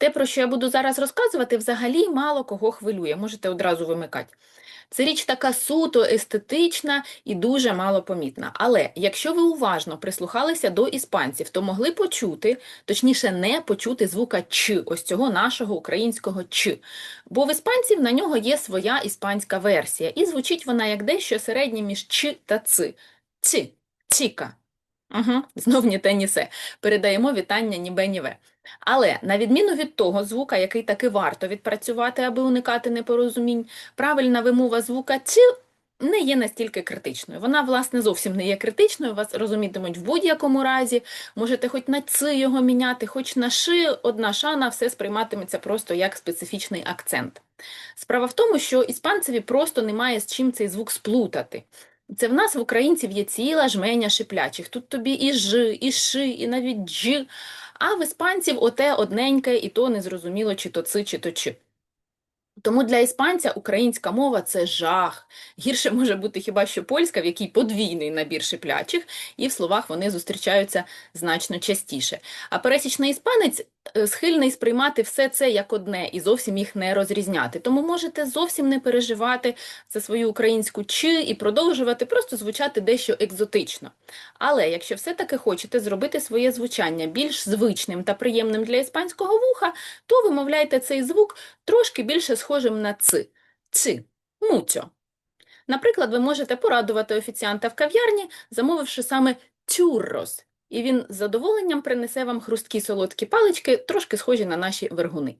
Те, про що я буду зараз розказувати, взагалі мало кого хвилює, можете одразу вимикати. Це річ така суто естетична і дуже малопомітна. Але якщо ви уважно прислухалися до іспанців, то могли почути, точніше, не почути звука Ч, ось цього нашого українського Ч. Бо в іспанців на нього є своя іспанська версія, і звучить вона як дещо середнє між Ч та Ц. Ці, ціка. Угу, знов ні те, ні се. Передаємо вітання нібе ніве. Але на відміну від того звука, який таки варто відпрацювати, аби уникати непорозумінь, правильна вимова звука «ці» не є настільки критичною. Вона, власне, зовсім не є критичною, вас розумітимуть в будь-якому разі. Можете хоч на «ц» його міняти, хоч на «ши», одна шана, все сприйматиметься просто як специфічний акцент. Справа в тому, що іспанцеві просто немає з чим цей звук сплутати. Це в нас в українців є ціла жменя шиплячих. Тут тобі і ж, і ши, і навіть дж. А в іспанців оте одненьке, і то не зрозуміло, чи то ци, чи то чи. Тому для іспанця українська мова це жах. Гірше може бути хіба що польська, в якій подвійний набір шиплячих, і в словах вони зустрічаються значно частіше. А пересічний іспанець схильний сприймати все це як одне і зовсім їх не розрізняти. Тому можете зовсім не переживати за свою українську чи і продовжувати просто звучати дещо екзотично. Але якщо все-таки хочете зробити своє звучання більш звичним та приємним для іспанського вуха, то вимовляйте цей звук трошки більше схожим на ци. Ци. Муцьо. Наприклад, ви можете порадувати офіціанта в кав'ярні, замовивши саме тюррос, і він з задоволенням принесе вам хрусткі солодкі палички, трошки схожі на наші вергуни.